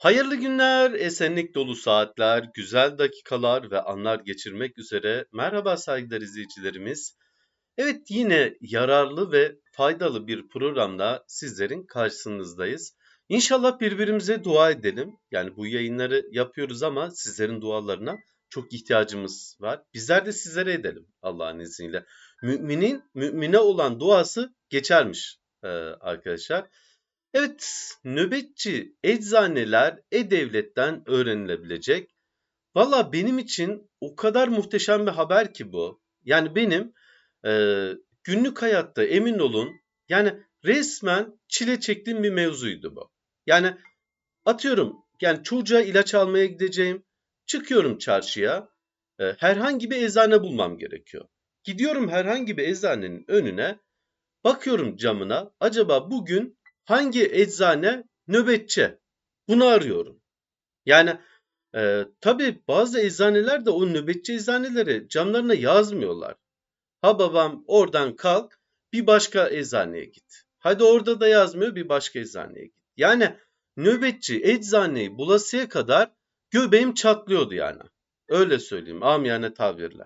Hayırlı günler, esenlik dolu saatler, güzel dakikalar ve anlar geçirmek üzere. Merhaba saygıdeğer izleyicilerimiz. Evet yine yararlı ve faydalı bir programla sizlerin karşınızdayız. İnşallah birbirimize dua edelim. Yani bu yayınları yapıyoruz ama sizlerin dualarına çok ihtiyacımız var. Bizler de sizlere edelim Allah'ın izniyle. Müminin mümine olan duası geçermiş arkadaşlar. Evet, nöbetçi eczaneler e-devletten öğrenilebilecek. Valla benim için o kadar muhteşem bir haber ki bu. Yani benim e, günlük hayatta emin olun yani resmen çile çektiğim bir mevzuydu bu. Yani atıyorum yani çocuğa ilaç almaya gideceğim. Çıkıyorum çarşıya. E, herhangi bir eczane bulmam gerekiyor. Gidiyorum herhangi bir eczanenin önüne. Bakıyorum camına. Acaba bugün hangi eczane nöbetçi? Bunu arıyorum. Yani e, tabii bazı eczaneler de o nöbetçi eczaneleri camlarına yazmıyorlar. Ha babam oradan kalk bir başka eczaneye git. Hadi orada da yazmıyor bir başka eczaneye git. Yani nöbetçi eczaneyi bulasıya kadar göbeğim çatlıyordu yani. Öyle söyleyeyim amiyane tabirle.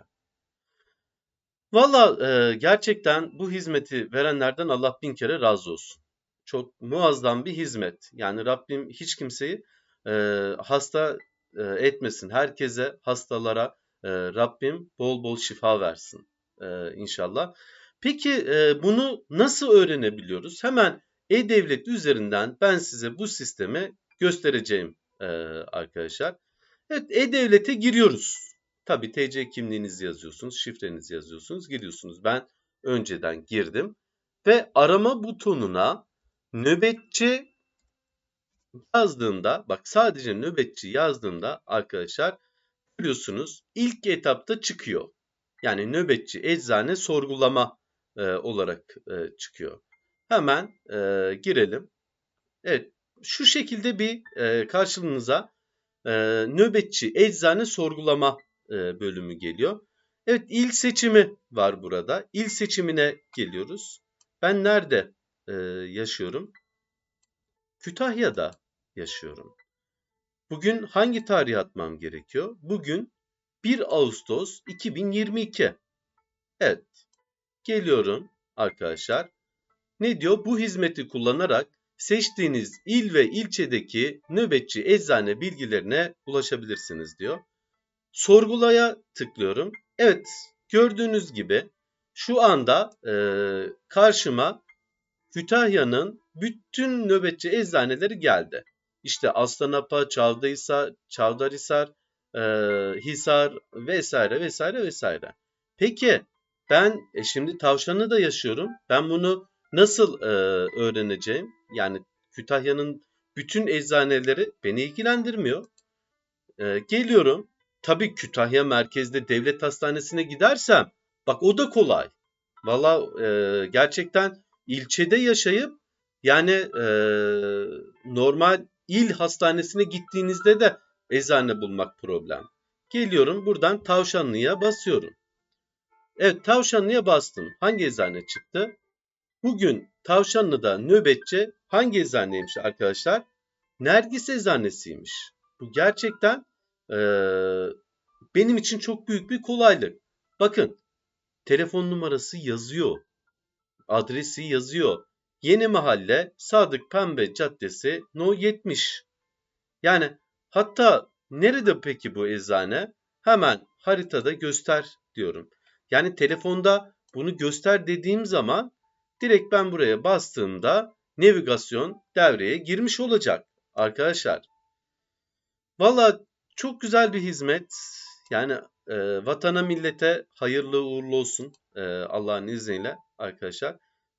Valla e, gerçekten bu hizmeti verenlerden Allah bin kere razı olsun çok muazzam bir hizmet. Yani Rabbim hiç kimseyi e, hasta e, etmesin. Herkese, hastalara e, Rabbim bol bol şifa versin e, inşallah. Peki e, bunu nasıl öğrenebiliyoruz? Hemen e-devlet üzerinden ben size bu sistemi göstereceğim e, arkadaşlar. Evet e-devlete giriyoruz. Tabi TC kimliğinizi yazıyorsunuz, şifrenizi yazıyorsunuz, giriyorsunuz. Ben önceden girdim ve arama butonuna nöbetçi yazdığında bak sadece nöbetçi yazdığında arkadaşlar görüyorsunuz ilk etapta çıkıyor. Yani nöbetçi eczane sorgulama e, olarak e, çıkıyor. Hemen e, girelim. Evet şu şekilde bir e, karşılığınıza e, nöbetçi eczane sorgulama e, bölümü geliyor. Evet il seçimi var burada. İl seçimine geliyoruz. Ben nerede e, yaşıyorum. Kütahya'da yaşıyorum. Bugün hangi tarih atmam gerekiyor? Bugün 1 Ağustos 2022. Evet. Geliyorum arkadaşlar. Ne diyor? Bu hizmeti kullanarak seçtiğiniz il ve ilçedeki nöbetçi eczane bilgilerine ulaşabilirsiniz diyor. Sorgulaya tıklıyorum. Evet gördüğünüz gibi şu anda e, karşıma Kütahya'nın bütün nöbetçi eczaneleri geldi. İşte Aslanapa, Çavdarhisar, Çavdarhisar, e, Hisar vesaire vesaire vesaire. Peki ben e, şimdi tavşanı da yaşıyorum. Ben bunu nasıl e, öğreneceğim? Yani Kütahya'nın bütün eczaneleri beni ilgilendirmiyor. E, geliyorum. Tabii Kütahya merkezde devlet hastanesine gidersem bak o da kolay. Valla e, gerçekten ilçede yaşayıp yani e, normal il hastanesine gittiğinizde de eczane bulmak problem. Geliyorum buradan Tavşanlı'ya basıyorum. Evet Tavşanlı'ya bastım. Hangi eczane çıktı? Bugün Tavşanlı'da nöbetçi hangi eczaneymiş arkadaşlar? Nergis eczanesiymiş. Bu gerçekten e, benim için çok büyük bir kolaylık. Bakın telefon numarası yazıyor adresi yazıyor. Yeni Mahalle Sadık Pembe Caddesi No 70. Yani hatta nerede peki bu eczane? Hemen haritada göster diyorum. Yani telefonda bunu göster dediğim zaman direkt ben buraya bastığımda navigasyon devreye girmiş olacak arkadaşlar. Valla çok güzel bir hizmet. Yani e, vatana millete hayırlı uğurlu olsun e, Allah'ın izniyle arkadaşlar.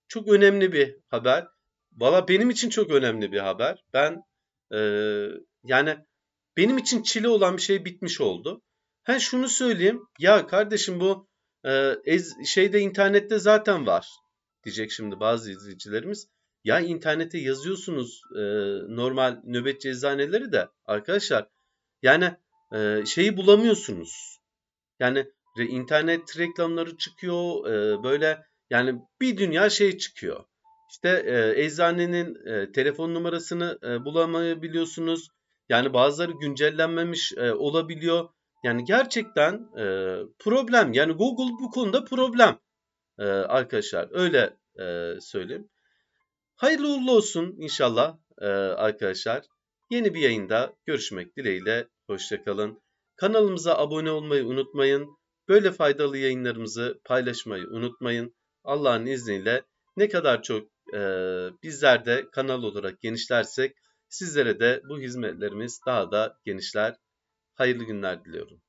Çok önemli bir haber. Valla benim için çok önemli bir haber. Ben e, yani benim için çile olan bir şey bitmiş oldu. Ha şunu söyleyeyim. Ya kardeşim bu e, şeyde internette zaten var diyecek şimdi bazı izleyicilerimiz. Ya internete yazıyorsunuz e, normal nöbetçi eczaneleri de arkadaşlar. Yani e, şeyi bulamıyorsunuz. Yani internet reklamları çıkıyor. E, böyle yani bir dünya şey çıkıyor. İşte e, eczanenin e, telefon numarasını e, bulamayabiliyorsunuz. Yani bazıları güncellenmemiş e, olabiliyor. Yani gerçekten e, problem. Yani Google bu konuda problem e, arkadaşlar. Öyle e, söyleyeyim. Hayırlı uğurlu olsun inşallah e, arkadaşlar. Yeni bir yayında görüşmek dileğiyle. Hoşçakalın. Kanalımıza abone olmayı unutmayın. Böyle faydalı yayınlarımızı paylaşmayı unutmayın. Allah'ın izniyle ne kadar çok e, bizler de kanal olarak genişlersek sizlere de bu hizmetlerimiz daha da genişler. Hayırlı günler diliyorum.